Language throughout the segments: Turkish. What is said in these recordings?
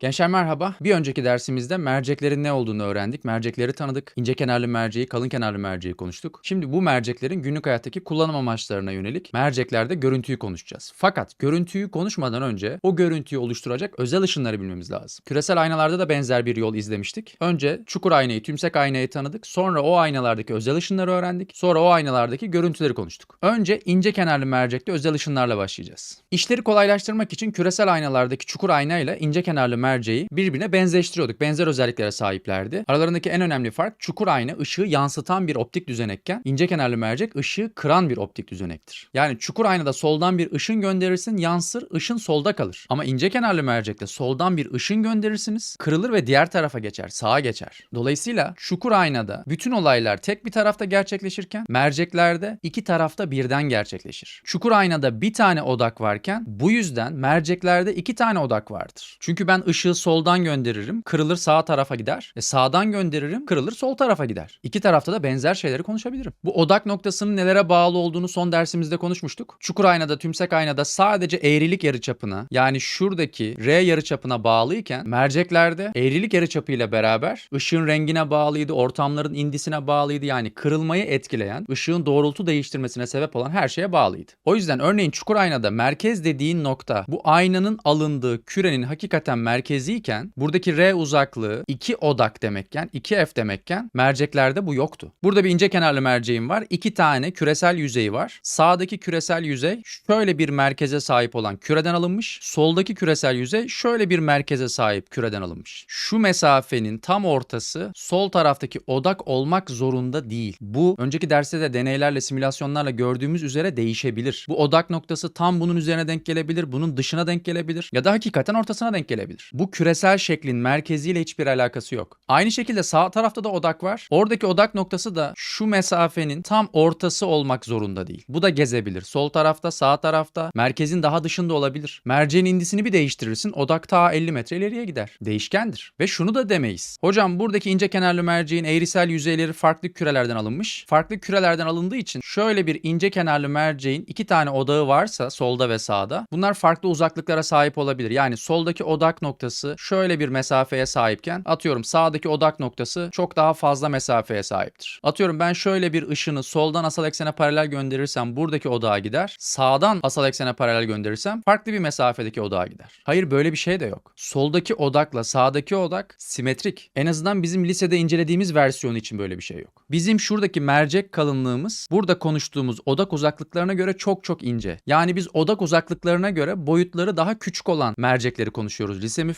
Gençler merhaba. Bir önceki dersimizde merceklerin ne olduğunu öğrendik. Mercekleri tanıdık. İnce kenarlı merceği, kalın kenarlı merceği konuştuk. Şimdi bu merceklerin günlük hayattaki kullanım amaçlarına yönelik merceklerde görüntüyü konuşacağız. Fakat görüntüyü konuşmadan önce o görüntüyü oluşturacak özel ışınları bilmemiz lazım. Küresel aynalarda da benzer bir yol izlemiştik. Önce çukur aynayı, tümsek aynayı tanıdık. Sonra o aynalardaki özel ışınları öğrendik. Sonra o aynalardaki görüntüleri konuştuk. Önce ince kenarlı mercekte özel ışınlarla başlayacağız. İşleri kolaylaştırmak için küresel aynalardaki çukur aynayla ince kenarlı merceği birbirine benzeştiriyorduk. Benzer özelliklere sahiplerdi. Aralarındaki en önemli fark çukur ayna ışığı yansıtan bir optik düzenekken ince kenarlı mercek ışığı kıran bir optik düzenektir. Yani çukur aynada soldan bir ışın gönderirsin yansır ışın solda kalır. Ama ince kenarlı mercekte soldan bir ışın gönderirsiniz kırılır ve diğer tarafa geçer sağa geçer. Dolayısıyla çukur aynada bütün olaylar tek bir tarafta gerçekleşirken merceklerde iki tarafta birden gerçekleşir. Çukur aynada bir tane odak varken bu yüzden merceklerde iki tane odak vardır. Çünkü ben ışığı soldan gönderirim, kırılır sağ tarafa gider. E sağdan gönderirim, kırılır sol tarafa gider. İki tarafta da benzer şeyleri konuşabilirim. Bu odak noktasının nelere bağlı olduğunu son dersimizde konuşmuştuk. Çukur aynada, tümsek aynada sadece eğrilik yarıçapına yani şuradaki R yarıçapına bağlıyken merceklerde eğrilik yarıçapı ile beraber ışığın rengine bağlıydı, ortamların indisine bağlıydı. Yani kırılmayı etkileyen, ışığın doğrultu değiştirmesine sebep olan her şeye bağlıydı. O yüzden örneğin çukur aynada merkez dediğin nokta bu aynanın alındığı kürenin hakikaten merkeziyken buradaki R uzaklığı 2 odak demekken 2F demekken merceklerde bu yoktu. Burada bir ince kenarlı merceğim var. iki tane küresel yüzeyi var. Sağdaki küresel yüzey şöyle bir merkeze sahip olan küreden alınmış. Soldaki küresel yüzey şöyle bir merkeze sahip küreden alınmış. Şu mesafenin tam ortası sol taraftaki odak olmak zorunda değil. Bu önceki derste de deneylerle simülasyonlarla gördüğümüz üzere değişebilir. Bu odak noktası tam bunun üzerine denk gelebilir, bunun dışına denk gelebilir ya da hakikaten ortasına denk gelebilir. Bu küresel şeklin merkeziyle hiçbir alakası yok. Aynı şekilde sağ tarafta da odak var. Oradaki odak noktası da şu mesafenin tam ortası olmak zorunda değil. Bu da gezebilir. Sol tarafta, sağ tarafta, merkezin daha dışında olabilir. Merceğin indisini bir değiştirirsin. Odak ta 50 metre ileriye gider. Değişkendir. Ve şunu da demeyiz. Hocam buradaki ince kenarlı merceğin eğrisel yüzeyleri farklı kürelerden alınmış. Farklı kürelerden alındığı için şöyle bir ince kenarlı merceğin iki tane odağı varsa solda ve sağda bunlar farklı uzaklıklara sahip olabilir. Yani soldaki odak noktası şöyle bir mesafeye sahipken atıyorum sağdaki odak noktası çok daha fazla mesafeye sahiptir. Atıyorum ben şöyle bir ışını soldan asal eksene paralel gönderirsem buradaki odağa gider. Sağdan asal eksene paralel gönderirsem farklı bir mesafedeki odağa gider. Hayır böyle bir şey de yok. Soldaki odakla sağdaki odak simetrik. En azından bizim lisede incelediğimiz versiyonu için böyle bir şey yok. Bizim şuradaki mercek kalınlığımız burada konuştuğumuz odak uzaklıklarına göre çok çok ince. Yani biz odak uzaklıklarına göre boyutları daha küçük olan mercekleri konuşuyoruz lise müfredatında.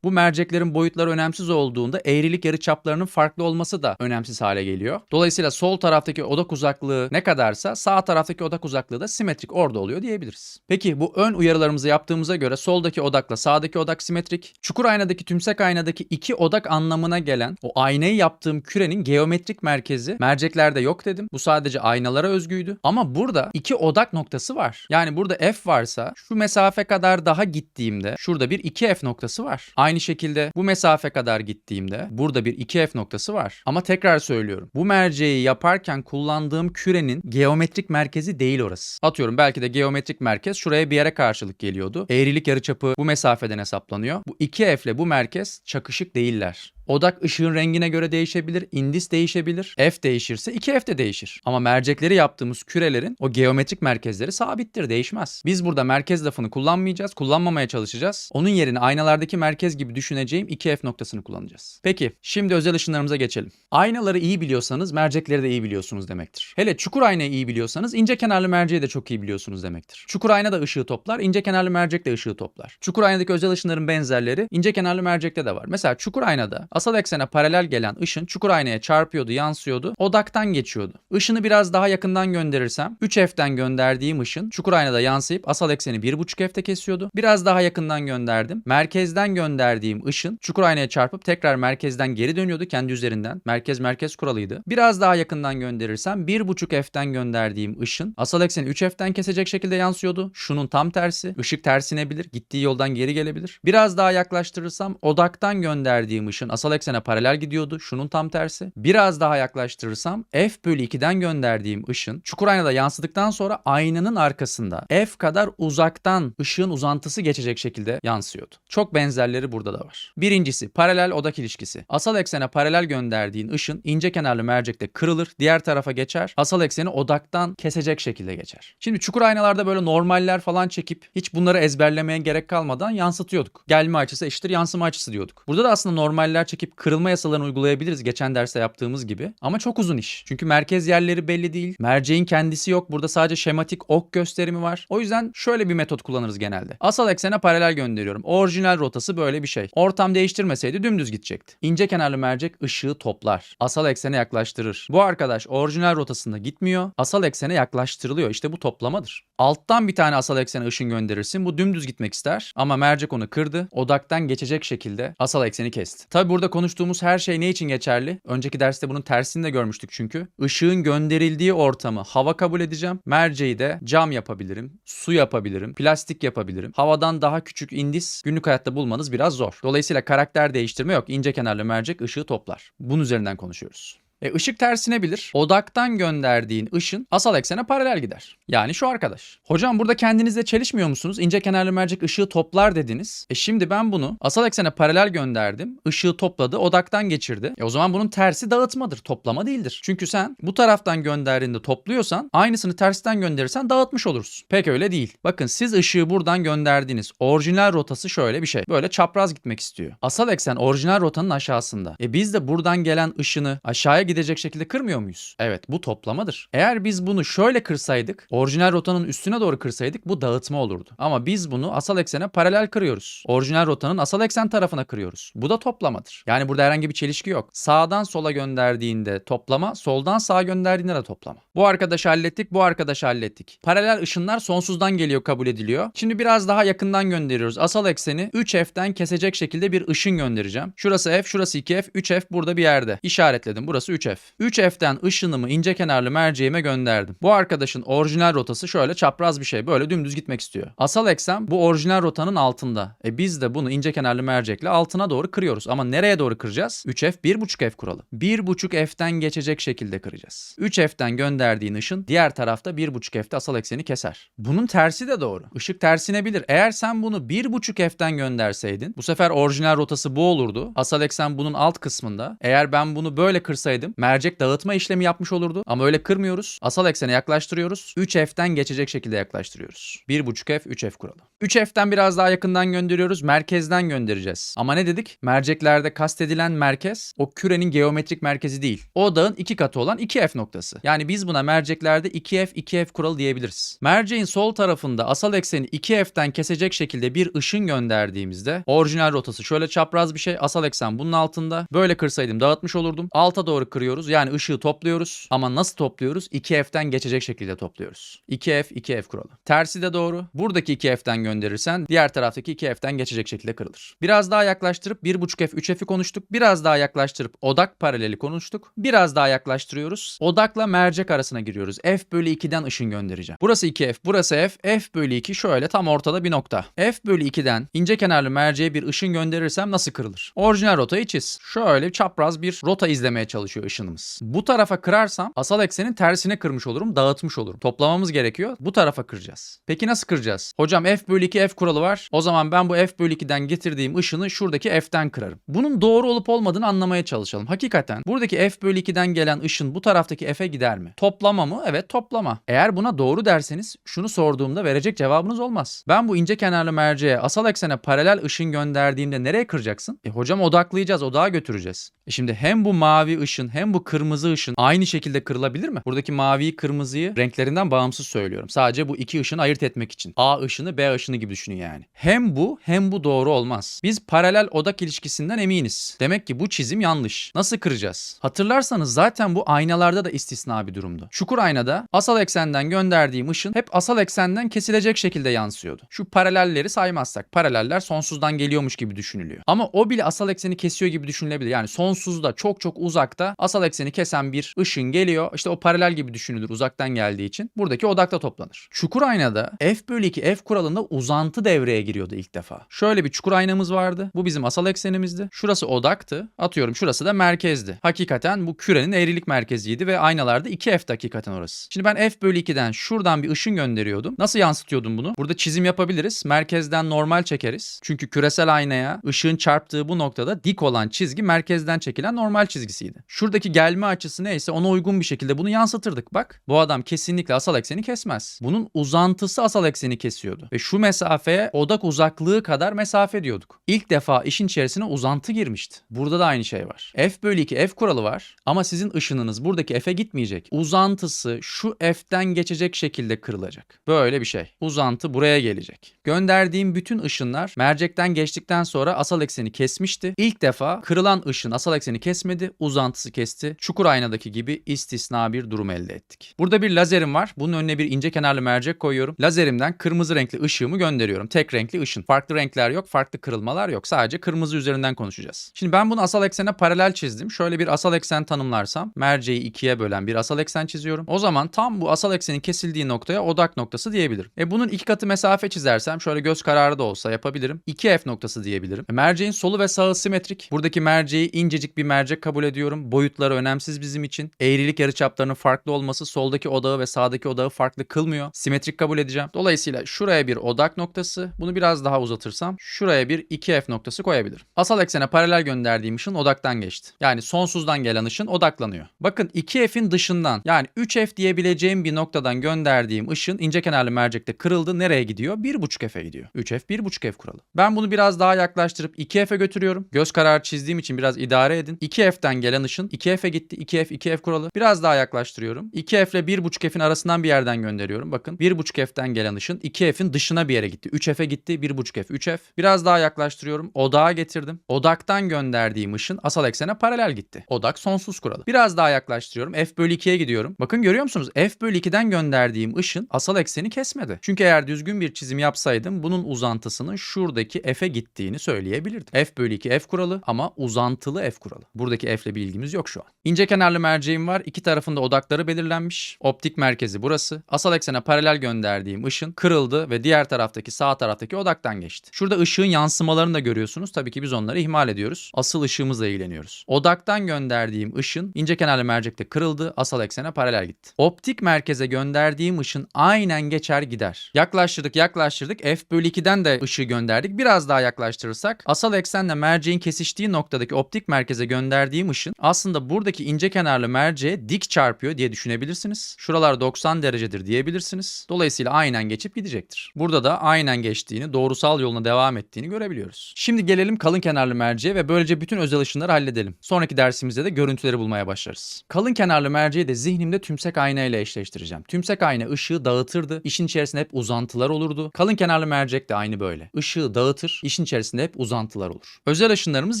Bu merceklerin boyutları önemsiz olduğunda eğrilik yarıçaplarının farklı olması da önemsiz hale geliyor. Dolayısıyla sol taraftaki odak uzaklığı ne kadarsa sağ taraftaki odak uzaklığı da simetrik orada oluyor diyebiliriz. Peki bu ön uyarılarımızı yaptığımıza göre soldaki odakla sağdaki odak simetrik. Çukur aynadaki tümsek aynadaki iki odak anlamına gelen o aynayı yaptığım kürenin geometrik merkezi merceklerde yok dedim. Bu sadece aynalara özgüydü. Ama burada iki odak noktası var. Yani burada F varsa şu mesafe kadar daha gittiğimde şurada bir 2F noktası var. Aynı şekilde bu mesafe kadar gittiğimde burada bir 2F noktası var. Ama tekrar söylüyorum. Bu merceği yaparken kullandığım kürenin geometrik merkezi değil orası. Atıyorum belki de geometrik merkez şuraya bir yere karşılık geliyordu. Eğrilik yarıçapı bu mesafeden hesaplanıyor. Bu 2F ile bu merkez çakışık değiller. Odak ışığın rengine göre değişebilir, indis değişebilir. F değişirse 2F de değişir. Ama mercekleri yaptığımız kürelerin o geometrik merkezleri sabittir, değişmez. Biz burada merkez lafını kullanmayacağız, kullanmamaya çalışacağız. Onun yerine aynalardaki merkez gibi düşüneceğim 2F noktasını kullanacağız. Peki, şimdi özel ışınlarımıza geçelim. Aynaları iyi biliyorsanız mercekleri de iyi biliyorsunuz demektir. Hele çukur aynayı iyi biliyorsanız ince kenarlı merceği de çok iyi biliyorsunuz demektir. Çukur ayna da ışığı toplar, ince kenarlı mercek de ışığı toplar. Çukur aynadaki özel ışınların benzerleri ince kenarlı mercekte de var. Mesela çukur aynada asal eksene paralel gelen ışın çukur aynaya çarpıyordu, yansıyordu, odaktan geçiyordu. Işını biraz daha yakından gönderirsem 3F'den gönderdiğim ışın çukur aynada yansıyıp asal ekseni 1.5F'te kesiyordu. Biraz daha yakından gönderdim. Merkezden gönderdiğim ışın çukur aynaya çarpıp tekrar merkezden geri dönüyordu kendi üzerinden. Merkez merkez kuralıydı. Biraz daha yakından gönderirsem 1.5F'den gönderdiğim ışın asal ekseni 3F'den kesecek şekilde yansıyordu. Şunun tam tersi. Işık tersinebilir. Gittiği yoldan geri gelebilir. Biraz daha yaklaştırırsam odaktan gönderdiğim ışın asal asal eksene paralel gidiyordu. Şunun tam tersi. Biraz daha yaklaştırırsam f bölü 2'den gönderdiğim ışın çukur aynada yansıdıktan sonra aynanın arkasında f kadar uzaktan ışığın uzantısı geçecek şekilde yansıyordu. Çok benzerleri burada da var. Birincisi paralel odak ilişkisi. Asal eksene paralel gönderdiğin ışın ince kenarlı mercekte kırılır, diğer tarafa geçer. Asal ekseni odaktan kesecek şekilde geçer. Şimdi çukur aynalarda böyle normaller falan çekip hiç bunları ezberlemeye gerek kalmadan yansıtıyorduk. Gelme açısı eşittir yansıma açısı diyorduk. Burada da aslında normaller çekip kırılma yasalarını uygulayabiliriz geçen derste yaptığımız gibi. Ama çok uzun iş. Çünkü merkez yerleri belli değil. Merceğin kendisi yok. Burada sadece şematik ok gösterimi var. O yüzden şöyle bir metot kullanırız genelde. Asal eksene paralel gönderiyorum. Orijinal rotası böyle bir şey. Ortam değiştirmeseydi dümdüz gidecekti. İnce kenarlı mercek ışığı toplar. Asal eksene yaklaştırır. Bu arkadaş orijinal rotasında gitmiyor. Asal eksene yaklaştırılıyor. İşte bu toplamadır. Alttan bir tane asal eksene ışın gönderirsin. Bu dümdüz gitmek ister. Ama mercek onu kırdı. Odaktan geçecek şekilde asal ekseni kesti. Tabi burada konuştuğumuz her şey ne için geçerli? Önceki derste bunun tersini de görmüştük çünkü. Işığın gönderildiği ortamı hava kabul edeceğim. Merceği de cam yapabilirim, su yapabilirim, plastik yapabilirim. Havadan daha küçük indis günlük hayatta bulmanız biraz zor. Dolayısıyla karakter değiştirme yok. İnce kenarlı mercek ışığı toplar. Bunun üzerinden konuşuyoruz. E, ışık tersine bilir. Odaktan gönderdiğin ışın asal eksene paralel gider. Yani şu arkadaş. Hocam burada kendinizle çelişmiyor musunuz? İnce kenarlı mercek ışığı toplar dediniz. E şimdi ben bunu asal eksene paralel gönderdim. Işığı topladı, odaktan geçirdi. E o zaman bunun tersi dağıtmadır, toplama değildir. Çünkü sen bu taraftan gönderdiğinde topluyorsan aynısını tersten gönderirsen dağıtmış olursun. Pek öyle değil. Bakın siz ışığı buradan gönderdiniz. Orijinal rotası şöyle bir şey. Böyle çapraz gitmek istiyor. Asal eksen orijinal rotanın aşağısında. E biz de buradan gelen ışını aşağıya gidecek şekilde kırmıyor muyuz? Evet bu toplamadır. Eğer biz bunu şöyle kırsaydık, orijinal rotanın üstüne doğru kırsaydık bu dağıtma olurdu. Ama biz bunu asal eksene paralel kırıyoruz. Orijinal rotanın asal eksen tarafına kırıyoruz. Bu da toplamadır. Yani burada herhangi bir çelişki yok. Sağdan sola gönderdiğinde toplama, soldan sağa gönderdiğinde de toplama. Bu arkadaşı hallettik, bu arkadaşı hallettik. Paralel ışınlar sonsuzdan geliyor kabul ediliyor. Şimdi biraz daha yakından gönderiyoruz. Asal ekseni 3F'den kesecek şekilde bir ışın göndereceğim. Şurası F, şurası 2F, 3F burada bir yerde. İşaretledim. Burası 3F. 3F'den ışınımı ince kenarlı merceğime gönderdim. Bu arkadaşın orijinal rotası şöyle çapraz bir şey. Böyle dümdüz gitmek istiyor. Asal eksen bu orijinal rotanın altında. E biz de bunu ince kenarlı mercekle altına doğru kırıyoruz. Ama nereye doğru kıracağız? 3F 1.5F kuralı. 1.5F'den geçecek şekilde kıracağız. 3F'den gönderdiğin ışın diğer tarafta 1.5F'de asal ekseni keser. Bunun tersi de doğru. Işık tersine bilir. Eğer sen bunu 1.5F'den gönderseydin bu sefer orijinal rotası bu olurdu. Asal eksen bunun alt kısmında. Eğer ben bunu böyle kırsaydım mercek dağıtma işlemi yapmış olurdu. Ama öyle kırmıyoruz. Asal eksene yaklaştırıyoruz. 3F'den geçecek şekilde yaklaştırıyoruz. 1.5F 3F kuralı. 3F'den biraz daha yakından gönderiyoruz. Merkezden göndereceğiz. Ama ne dedik? Merceklerde kastedilen merkez o kürenin geometrik merkezi değil. O dağın iki katı olan 2F noktası. Yani biz buna merceklerde 2F 2F kuralı diyebiliriz. Merceğin sol tarafında asal ekseni 2F'den kesecek şekilde bir ışın gönderdiğimizde orijinal rotası şöyle çapraz bir şey. Asal eksen bunun altında. Böyle kırsaydım dağıtmış olurdum. Alta doğru kırıyoruz. Yani ışığı topluyoruz. Ama nasıl topluyoruz? 2F'den geçecek şekilde topluyoruz. 2F 2F kuralı. Tersi de doğru. Buradaki 2F'den gönderirsen diğer taraftaki 2F'den geçecek şekilde kırılır. Biraz daha yaklaştırıp 1.5F 3F'i konuştuk. Biraz daha yaklaştırıp odak paraleli konuştuk. Biraz daha yaklaştırıyoruz. Odakla mercek arasına giriyoruz. F bölü 2'den ışın göndereceğim. Burası 2F, burası F. F bölü 2 şöyle tam ortada bir nokta. F bölü 2'den ince kenarlı merceğe bir ışın gönderirsem nasıl kırılır? Orijinal rotayı çiz. Şöyle çapraz bir rota izlemeye çalışıyor ışınımız. Bu tarafa kırarsam asal eksenin tersine kırmış olurum, dağıtmış olurum. Toplamamız gerekiyor. Bu tarafa kıracağız. Peki nasıl kıracağız? Hocam F bölü 2 F kuralı var. O zaman ben bu F bölü 2'den getirdiğim ışını şuradaki F'ten kırarım. Bunun doğru olup olmadığını anlamaya çalışalım. Hakikaten buradaki F bölü 2'den gelen ışın bu taraftaki F'e gider mi? Toplama mı? Evet toplama. Eğer buna doğru derseniz şunu sorduğumda verecek cevabınız olmaz. Ben bu ince kenarlı merceğe asal eksene paralel ışın gönderdiğimde nereye kıracaksın? E hocam odaklayacağız, odağa götüreceğiz. E şimdi hem bu mavi ışın hem bu kırmızı ışın aynı şekilde kırılabilir mi? Buradaki maviyi kırmızıyı renklerinden bağımsız söylüyorum. Sadece bu iki ışını ayırt etmek için. A ışını B ışını gibi düşünün yani. Hem bu hem bu doğru olmaz. Biz paralel odak ilişkisinden eminiz. Demek ki bu çizim yanlış. Nasıl kıracağız? Hatırlarsanız zaten bu aynalarda da istisna bir durumdu. Çukur aynada asal eksenden gönderdiğim ışın hep asal eksenden kesilecek şekilde yansıyordu. Şu paralelleri saymazsak paraleller sonsuzdan geliyormuş gibi düşünülüyor. Ama o bile asal ekseni kesiyor gibi düşünülebilir. Yani sonsuzda çok çok uzakta asal ekseni kesen bir ışın geliyor. İşte o paralel gibi düşünülür uzaktan geldiği için. Buradaki odakta toplanır. Çukur aynada f bölü 2 f kuralında uzantı devreye giriyordu ilk defa. Şöyle bir çukur aynamız vardı. Bu bizim asal eksenimizdi. Şurası odaktı. Atıyorum şurası da merkezdi. Hakikaten bu kürenin eğrilik merkeziydi ve aynalarda 2f de hakikaten orası. Şimdi ben f bölü 2'den şuradan bir ışın gönderiyordum. Nasıl yansıtıyordum bunu? Burada çizim yapabiliriz. Merkezden normal çekeriz. Çünkü küresel aynaya ışığın çarptığı bu noktada dik olan çizgi merkezden çekilen normal çizgisiydi. Şuradaki gelme açısı neyse ona uygun bir şekilde bunu yansıtırdık. Bak bu adam kesinlikle asal ekseni kesmez. Bunun uzantısı asal ekseni kesiyordu. Ve şu mesafeye odak uzaklığı kadar mesafe diyorduk. İlk defa işin içerisine uzantı girmişti. Burada da aynı şey var. F bölü 2 F kuralı var ama sizin ışınınız buradaki F'e gitmeyecek. Uzantısı şu F'den geçecek şekilde kırılacak. Böyle bir şey. Uzantı buraya gelecek. Gönderdiğim bütün ışınlar mercekten geçtikten sonra asal ekseni kesmişti. İlk defa kırılan ışın asal ekseni kesmedi, uzantısı kesti. Çukur aynadaki gibi istisna bir durum elde ettik. Burada bir lazerim var. Bunun önüne bir ince kenarlı mercek koyuyorum. Lazerimden kırmızı renkli ışığımı gönderiyorum. Tek renkli ışın. Farklı renkler yok, farklı kırılmalar yok. Sadece kırmızı üzerinden konuşacağız. Şimdi ben bunu asal eksene paralel çizdim. Şöyle bir asal eksen tanımlarsam merceği ikiye bölen bir asal eksen çiziyorum. O zaman tam bu asal eksenin kesildiği noktaya odak noktası diyebilirim. E bunun iki katı mesafe çizersem şöyle göz kararı da olsa yapabilirim. 2F noktası diyebilirim. E merceğin solu ve sağı simetrik. Buradaki merceği incecik bir mercek kabul ediyorum. Boyutları önemsiz bizim için. Eğrilik yarıçaplarının farklı olması soldaki odağı ve sağdaki odağı farklı kılmıyor. Simetrik kabul edeceğim. Dolayısıyla şuraya bir odak noktası. Bunu biraz daha uzatırsam şuraya bir 2F noktası koyabilirim. Asal eksene paralel gönderdiğim ışın odaktan geçti. Yani sonsuzdan gelen ışın odaklanıyor. Bakın 2F'in dışından yani 3F diyebileceğim bir noktadan gönderdiğim ışın ince kenarlı mercekte kırıldı. Nereye gidiyor? 1.5F'e gidiyor. 3F 1.5F kuralı. Ben bunu biraz daha yaklaştırıp 2F'e götürüyorum. Göz kararı çizdiğim için biraz idare edin. 2F'den gelen ışın 2F'e gitti. 2F 2F kuralı. Biraz daha yaklaştırıyorum. 2F ile 1.5F'in arasından bir yerden gönderiyorum. Bakın 1.5F'den gelen ışın 2F'in dışına bir yere gitti. 3F'e gitti. 1.5F 3F. Biraz daha yaklaştırıyorum. Odağa getirdim. Odaktan gönderdiğim ışın asal eksene paralel gitti. Odak sonsuz kuralı. Biraz daha yaklaştırıyorum. F bölü 2'ye gidiyorum. Bakın görüyor musunuz? F bölü 2'den gönderdiğim ışın asal ekseni kesmedi. Çünkü eğer düzgün bir çizim yapsaydım bunun uzantısının şuradaki F'e gittiğini söyleyebilirdim. F bölü 2 F kuralı ama uzantılı F kuralı. Buradaki F ile bir ilgimiz yok şu an. İnce kenarlı merceğim var. İki tarafında odakları belirlenmiş. Optik merkezi burası. Asal eksene paralel gönderdiğim ışın kırıldı ve diğer taraftaki sağ taraftaki odaktan geçti. Şurada ışığın yansımalarını da görüyorsunuz. Tabii ki biz onları ihmal ediyoruz. Asıl ışığımızla ilgileniyoruz. Odaktan gönderdiğim ışın ince kenarlı mercekte kırıldı. Asal eksene paralel gitti. Optik merkeze gönderdiğim ışın aynen geçer gider. Yaklaştırdık yaklaştırdık. F bölü 2'den de ışığı gönderdik. Biraz daha yaklaştırırsak asal eksenle merceğin kesiştiği noktadaki optik merkeze gönderdiğim ışın aslında buradaki ince kenarlı merceğe dik çarpıyor diye düşünebilirsiniz. Şuralar 90 derecedir diyebilirsiniz. Dolayısıyla aynen geçip gidecektir. Burada da aynen geçtiğini, doğrusal yoluna devam ettiğini görebiliyoruz. Şimdi gelelim kalın kenarlı merceğe ve böylece bütün özel ışınları halledelim. Sonraki dersimizde de görüntüleri bulmaya başlarız. Kalın kenarlı merceği de zihnimde tümsek ayna ile eşleştireceğim. Tümsek ayna ışığı dağıtırdı. İşin içerisinde hep uzantılar olurdu. Kalın kenarlı mercek de aynı böyle. Işığı dağıtır, işin içerisinde hep uzantılar olur. Özel ışınlarımız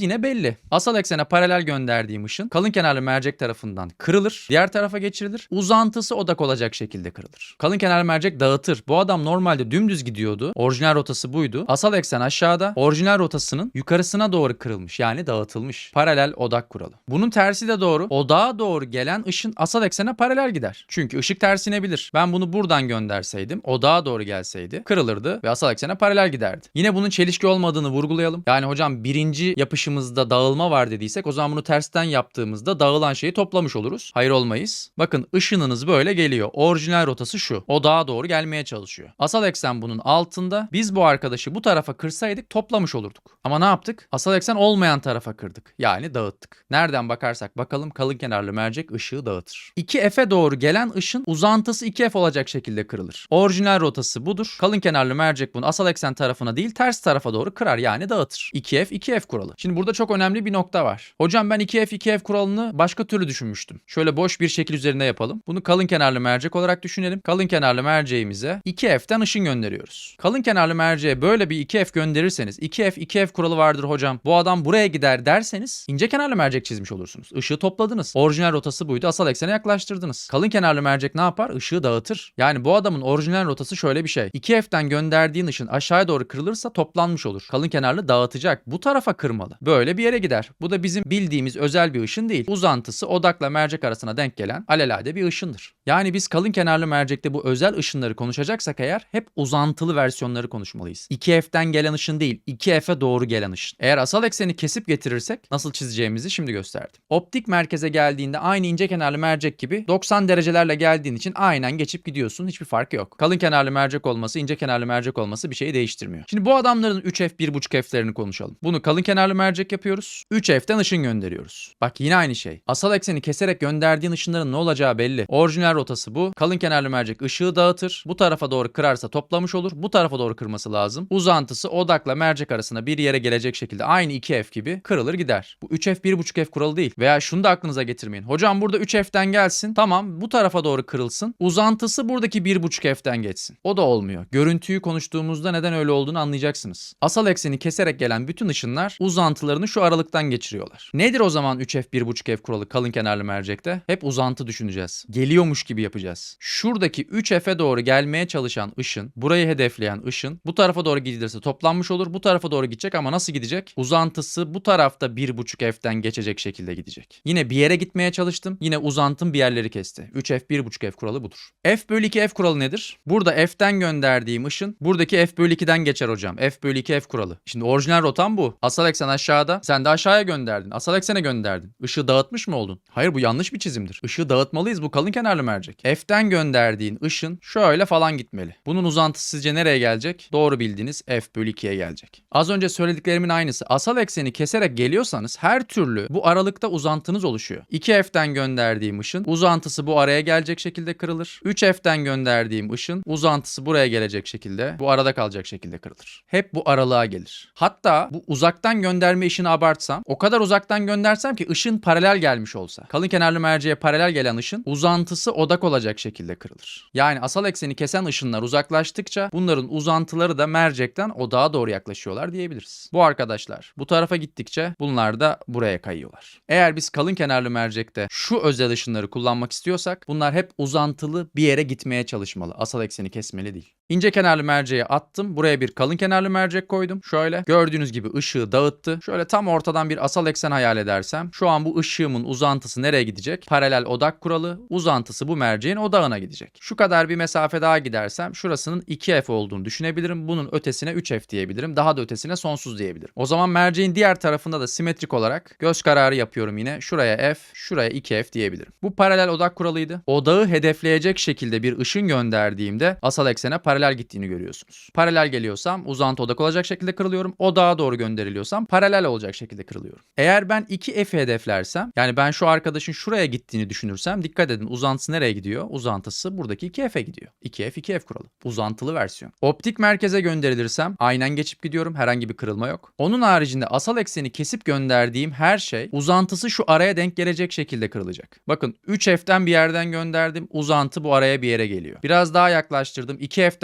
yine belli. Asal eksene paralel gönderdiğim ışın kalın kenarlı mercek tarafından kırılır, diğer tarafa geçirilir. Uzantısı odak olacak şekilde kırılır. Kalın kenarlı mercek dağıtır. Bu adam normalde dümdüz gidiyordu. Orijinal rotası buydu. Asal eksen aşağıda, orijinal rotasının yukarısına doğru kırılmış yani dağıtılmış. Paralel odak kuralı. Bunun tersi de doğru. Odağa doğru gelen ışın asal eksene paralel gider. Çünkü ışık tersine bilir. Ben bunu buradan gönderseydim, odağa doğru gelseydi kırılırdı ve asal eksene paralel giderdi. Yine bunun çelişki olmadığını vurgulayalım. Yani hocam birinci yapışımızda dağılma var dediysek o zaman bunu tersten yaptığımızda dağılan şeyi toplamış oluruz. Hayır olmayız. Bakın ışınınız böyle geliyor. Orijinal rotası şu. Odağa doğru gelmeye çalışıyor. Asal eksen bunun altında. Biz bu arkadaşı bu tarafa kırsaydık toplamış olurduk. Ama ne yaptık? Asal eksen olmayan tarafa kırdık. Yani dağıttık. Nereden bakarsak bakalım kalın kenarlı mercek ışığı dağıtır. 2F'e doğru gelen ışın uzantısı 2F olacak şekilde kırılır. Orijinal rotası budur. Kalın kenarlı mercek bunu asal eksen tarafına değil ters tarafa doğru kırar yani dağıtır. 2F 2F kuralı. Şimdi burada çok önemli bir nokta var. Hocam ben 2F 2F kuralını başka türlü düşünmüştüm. Şöyle boş bir şekil üzerinde yapalım. Bunu kalın kenarlı mercek olarak düşünelim. Kalın kenarlı merceğimize 2F'ten ışın gönderiyoruz. Kalın kenarlı merceğe böyle bir 2F gönderirseniz 2F 2F kuralı vardır hocam. Bu adam buraya gider derseniz ince kenarlı mercek çizmiş olursunuz. Işığı topladınız. Orijinal rotası buydu. Asal eksene yaklaştırdınız. Kalın kenarlı mercek ne yapar? Işığı dağıtır. Yani bu adamın orijinal rotası şöyle bir şey. 2F'ten gönderdiğin ışın aşağıya doğru kırılırsa toplanmış olur. Kalın kenarlı dağıtacak. Bu tarafa kırmalı. Böyle bir yere gider. Bu da bizim bildiğimiz özel bir ışın değil. Uzantısı odakla mercek arasına denk gelen alelade bir ışındır. Yani biz kalın kenarlı mercekte bu özel ışınları konuşacaksak eğer hep uzantılı versiyonları konuşmalıyız. 2F'den gelen ışın değil, 2F'e doğru gelen ışın. Eğer asal ekseni kesip getirirsek nasıl çizeceğimizi şimdi gösterdim. Optik merkeze geldiğinde aynı ince kenarlı mercek gibi 90 derecelerle geldiğin için aynen geçip gidiyorsun. Hiçbir farkı yok. Kalın kenarlı mercek olması, ince kenarlı mercek olması bir şeyi değiştirmiyor. Şimdi bu adamların 3F, 1.5F'lerini konuşalım. Bunu kalın kenarlı mercek yapıyoruz. 3F'den ışın gönderiyoruz. Bak yine aynı şey. Asal ekseni keserek gönderdiğin ışınların ne olacağı belli. Orijinal rotası bu. Kalın kenarlı mercek ışığı dağıtır. Bu tarafa doğru kırarsa toplamış olur. Bu tarafa doğru kırması lazım. Uzantısı odakla mercek arasında bir yere gelecek şekilde aynı 2F gibi kırılır gider. Bu 3F 1.5F kuralı değil. Veya şunu da aklınıza getirmeyin. Hocam burada 3F'den gelsin. Tamam bu tarafa doğru kırılsın. Uzantısı buradaki 1.5F'den geçsin. O da olmuyor. Görüntüyü konuştuğumuzda neden öyle olduğunu anlayacaksınız. Asal ekseni keserek gelen bütün ışınlar uzantılarını şu aralıktan geçiriyorlar. Nedir o zaman 3F 1.5F kuralı kalın kenarlı mercekte? Hep uzantı düşüneceğiz. Geliyormuş gibi yapacağız. Şuradaki 3F'e doğru gelmeye çalışan ışın, burayı hedefleyen ışın bu tarafa doğru gidilirse toplanmış olur. Bu tarafa doğru gidecek ama nasıl gidecek? Uzantısı bu tarafta 1.5F'den geçecek şekilde gidecek. Yine bir yere gitmeye çalıştım. Yine uzantım bir yerleri kesti. 3F 1.5F kuralı budur. F bölü 2 F kuralı nedir? Burada F'ten gönderdiğim ışın buradaki F bölü 2'den geçer hocam. F bölü 2 F kuralı. Şimdi orijinal rotam bu. Asal eksen aşağıda. Sen de aşağıya gönderdin. Asal eksene gönderdin. Işığı dağıtmış mı oldun? Hayır bu yanlış bir çizimdir. Işığı dağıtmalıyız. Bu kalın kenarlı mercek. F'ten gönderdiğin ışın şöyle falan gitmeli. Bunun uzantısı sizce nereye gelecek? Doğru bildiğiniz F bölü 2'ye gelecek. Az önce söylediklerimin aynısı. Asal ekseni keserek geliyorsanız her türlü bu aralıkta uzantınız oluşuyor. 2F'ten gönderdiğim ışın uzantısı bu araya gelecek şekilde kırılır. 3F'ten gönderdiğim ışın uzantısı buraya gelecek şekilde bu arada kalacak şekilde kırılır. Hep bu aralığa gelir. Hatta bu uzaktan gönderme işini abartsam o kadar uzaktan göndersem ki ışın paralel gelmiş olsa. Kalın kenarlı merceğe paralel gelen ışın uzantısı odak olacak şekilde kırılır. Yani asal ekseni kesen ışınlar uzaklaştıkça bunların uzantıları da mercekten odağa doğru yaklaşıyorlar diyebiliriz. Bu arkadaşlar bu tarafa gittikçe bunlar da buraya kayıyorlar. Eğer biz kalın kenarlı mercekte şu özel ışınları kullanmak istiyorsak bunlar hep uzantılı bir yere gitmeye çalışmalı. Asal ekseni kesmeli değil. İnce kenarlı merceğe attım. Buraya bir kalın kenarlı mercek koydum. Şöyle gördüğünüz gibi ışığı dağıttı. Şöyle tam ortadan bir asal eksen hayal edersem şu an bu ışığımın uzantısı nereye gidecek? Paralel odak kuralı. Uzantısı bu merceğin odağına gidecek. Şu kadar bir mesafe daha gidersem şurasının 2F olduğunu düşünebilirim. Bunun ötesine 3F diyebilirim. Daha da ötesine sonsuz diyebilirim. O zaman merceğin diğer tarafında da simetrik olarak göz kararı yapıyorum yine. Şuraya F, şuraya 2F diyebilirim. Bu paralel odak kuralıydı. Odağı hedefleyecek şekilde bir ışın gönderdiğimde asal eksene paralel gittiğini görüyorsunuz. Paralel geliyorsam uzantı odak olacak şekilde kırılıyorum. Odağa doğru gönderiliyorsam paralel olacak şekilde kırılıyorum. Eğer ben 2F'i hedeflersem yani ben şu arkadaşın şuraya gittiğini düşünürsem dikkat edin uzantısı nereye gidiyor? Uzantısı buradaki 2F'e gidiyor. 2F 2F kuralı. Uzantılı versiyon. Optik merkeze gönderilirsem aynen geçip gidiyorum. Herhangi bir kırılma yok. Onun haricinde asal ekseni kesip gönderdiğim her şey uzantısı şu araya denk gelecek şekilde kırılacak. Bakın 3F'ten bir yerden gönderdim. Uzantı bu araya bir yere geliyor. Biraz daha yaklaştırdım.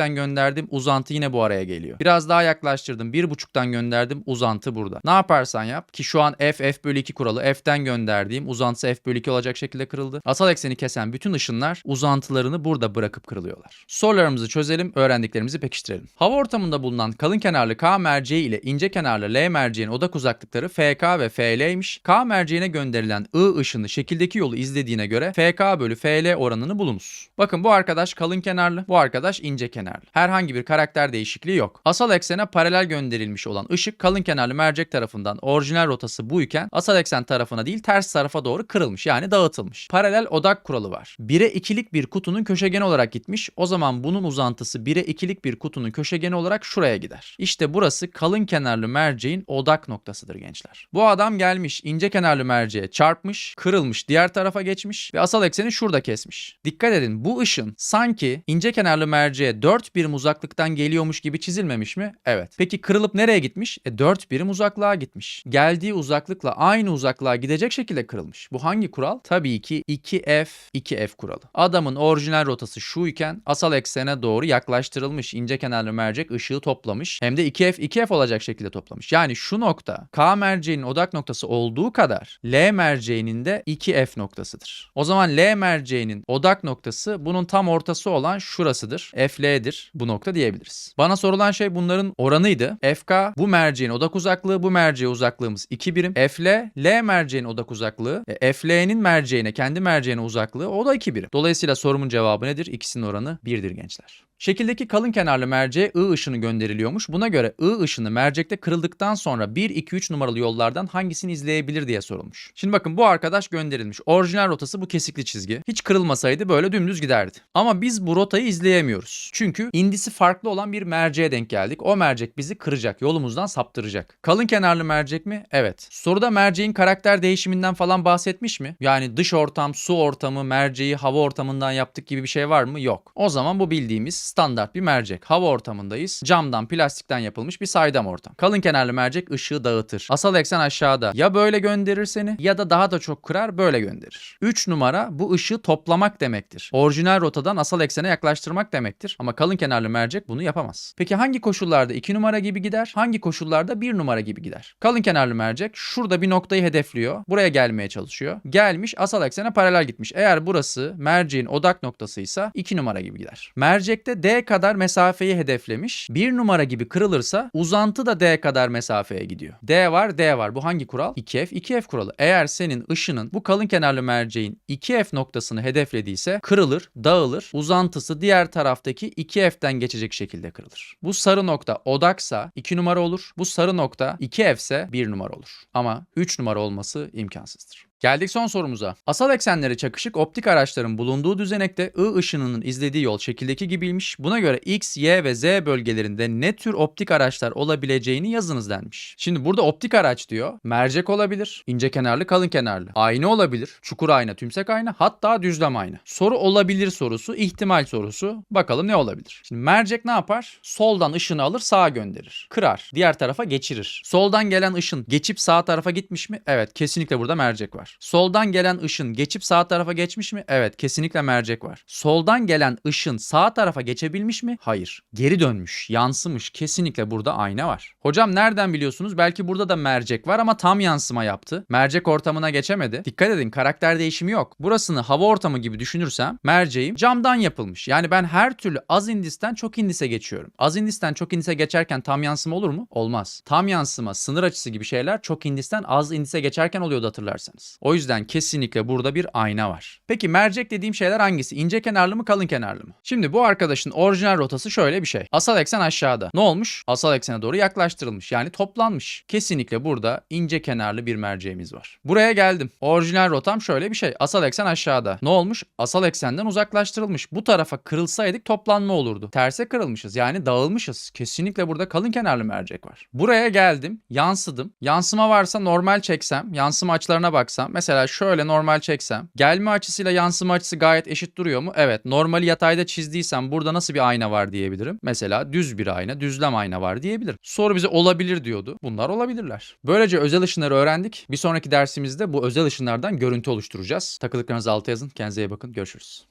2F'ten gönderdim. Uzantı yine bu araya geliyor. Biraz daha yaklaştırdım. 1.5'tan gönderdim. Uzantı burada. Ne yaparsan yap ki şu an F F bölü 2 kuralı. F'ten gönderdiğim uzantısı F bölü 2 olacak şekilde kırıldı. Asal ekseni kesen bütün ışınlar uzantılarını burada bırakıp kırılıyorlar. Sorularımızı çözelim, öğrendiklerimizi pekiştirelim. Hava ortamında bulunan kalın kenarlı K merceği ile ince kenarlı L merceğin odak uzaklıkları FK ve FL'ymiş. K merceğine gönderilen I ışını şekildeki yolu izlediğine göre FK bölü FL oranını bulunuz. Bakın bu arkadaş kalın kenarlı, bu arkadaş ince kenarlı. Herhangi bir karakter değişikliği yok. Asal eksene paralel gönderilmiş olan ışık kalın kenarlı mercek tarafından orijinal rotası buyken asal eksen tarafına değil ters tarafa doğru kırılmış yani dağıtılmış. Paralel odak kuralı var. 1'e 2'lik bir kutunun köşegeni olarak gitmiş. O zaman bunun uzantısı 1'e 2'lik bir kutunun köşegeni olarak şuraya gider. İşte burası kalın kenarlı merceğin odak noktasıdır gençler. Bu adam gelmiş ince kenarlı merceğe çarpmış, kırılmış, diğer tarafa geçmiş ve asal ekseni şurada kesmiş. Dikkat edin bu ışın sanki ince kenarlı merceğe 4 birim uzaklıktan geliyormuş gibi çizilmemiş mi? Evet. Peki kırılıp nereye gitmiş? E 4 birim uzaklığa gitmiş. Geldiği uzaklıkla aynı uzaklığa gidecek şekilde kırılmış. Bu hangi kural? Tabii ki 2F 2F kuralı. Adamın orijinal rotası şuyken asal eksene doğru yaklaştırılmış ince kenarlı mercek ışığı toplamış. Hem de 2F 2F olacak şekilde toplamış. Yani şu nokta K merceğinin odak noktası olduğu kadar L merceğinin de 2F noktasıdır. O zaman L merceğinin odak noktası bunun tam ortası olan şurasıdır. FL'dir. Nedir bu nokta diyebiliriz. Bana sorulan şey bunların oranıydı. FK bu merceğin odak uzaklığı, bu merceğe uzaklığımız 2 birim. FL, L merceğin odak uzaklığı, e, FL'nin merceğine, kendi merceğine uzaklığı o da 2 birim. Dolayısıyla sorumun cevabı nedir? İkisinin oranı 1'dir gençler. Şekildeki kalın kenarlı merceğe I ışını gönderiliyormuş. Buna göre I ışını mercekte kırıldıktan sonra 1, 2, 3 numaralı yollardan hangisini izleyebilir diye sorulmuş. Şimdi bakın bu arkadaş gönderilmiş. Orijinal rotası bu kesikli çizgi. Hiç kırılmasaydı böyle dümdüz giderdi. Ama biz bu rotayı izleyemiyoruz. Çünkü indisi farklı olan bir merceğe denk geldik. O mercek bizi kıracak, yolumuzdan saptıracak. Kalın kenarlı mercek mi? Evet. Soruda merceğin karakter değişiminden falan bahsetmiş mi? Yani dış ortam, su ortamı, merceği hava ortamından yaptık gibi bir şey var mı? Yok. O zaman bu bildiğimiz standart bir mercek. Hava ortamındayız. Camdan, plastikten yapılmış bir saydam ortam. Kalın kenarlı mercek ışığı dağıtır. Asal eksen aşağıda. Ya böyle gönderir seni ya da daha da çok kırar böyle gönderir. 3 numara bu ışığı toplamak demektir. Orijinal rotadan asal eksene yaklaştırmak demektir. Ama kalın kenarlı mercek bunu yapamaz. Peki hangi koşullarda 2 numara gibi gider? Hangi koşullarda 1 numara gibi gider? Kalın kenarlı mercek şurada bir noktayı hedefliyor. Buraya gelmeye çalışıyor. Gelmiş asal eksene paralel gitmiş. Eğer burası merceğin odak noktasıysa 2 numara gibi gider. Mercekte D kadar mesafeyi hedeflemiş. 1 numara gibi kırılırsa uzantı da D kadar mesafeye gidiyor. D var D var. Bu hangi kural? 2F 2F kuralı. Eğer senin ışının bu kalın kenarlı merceğin 2F noktasını hedeflediyse kırılır, dağılır. Uzantısı diğer taraftaki 2F'den geçecek şekilde kırılır. Bu sarı nokta odaksa 2 numara olur. Bu sarı nokta 2F ise 1 numara olur. Ama 3 numara olması imkansızdır. Geldik son sorumuza. Asal eksenleri çakışık optik araçların bulunduğu düzenekte I ışınının izlediği yol şekildeki gibiymiş. Buna göre X, Y ve Z bölgelerinde ne tür optik araçlar olabileceğini yazınız denmiş. Şimdi burada optik araç diyor. Mercek olabilir, ince kenarlı, kalın kenarlı. Ayna olabilir, çukur ayna, tümsek ayna, hatta düzlem ayna. Soru olabilir sorusu, ihtimal sorusu. Bakalım ne olabilir? Şimdi mercek ne yapar? Soldan ışını alır, sağa gönderir. Kırar, diğer tarafa geçirir. Soldan gelen ışın geçip sağ tarafa gitmiş mi? Evet, kesinlikle burada mercek var. Soldan gelen ışın geçip sağ tarafa geçmiş mi? Evet, kesinlikle mercek var. Soldan gelen ışın sağ tarafa geçebilmiş mi? Hayır. Geri dönmüş, yansımış. Kesinlikle burada ayna var. Hocam nereden biliyorsunuz? Belki burada da mercek var ama tam yansıma yaptı. Mercek ortamına geçemedi. Dikkat edin, karakter değişimi yok. Burasını hava ortamı gibi düşünürsem merceğim camdan yapılmış. Yani ben her türlü az indisten çok indise geçiyorum. Az indisten çok indise geçerken tam yansıma olur mu? Olmaz. Tam yansıma, sınır açısı gibi şeyler çok indisten az indise geçerken oluyordu hatırlarsanız. O yüzden kesinlikle burada bir ayna var. Peki mercek dediğim şeyler hangisi? İnce kenarlı mı kalın kenarlı mı? Şimdi bu arkadaşın orijinal rotası şöyle bir şey. Asal eksen aşağıda. Ne olmuş? Asal eksene doğru yaklaştırılmış. Yani toplanmış. Kesinlikle burada ince kenarlı bir merceğimiz var. Buraya geldim. Orijinal rotam şöyle bir şey. Asal eksen aşağıda. Ne olmuş? Asal eksenden uzaklaştırılmış. Bu tarafa kırılsaydık toplanma olurdu. Terse kırılmışız. Yani dağılmışız. Kesinlikle burada kalın kenarlı mercek var. Buraya geldim. Yansıdım. Yansıma varsa normal çeksem, yansıma açılarına baksam. Mesela şöyle normal çeksem. Gelme açısıyla yansıma açısı gayet eşit duruyor mu? Evet. Normali yatayda çizdiysem burada nasıl bir ayna var diyebilirim. Mesela düz bir ayna, düzlem ayna var diyebilirim. Soru bize olabilir diyordu. Bunlar olabilirler. Böylece özel ışınları öğrendik. Bir sonraki dersimizde bu özel ışınlardan görüntü oluşturacağız. Takılıklarınızı alta yazın. Kendinize iyi bakın. Görüşürüz.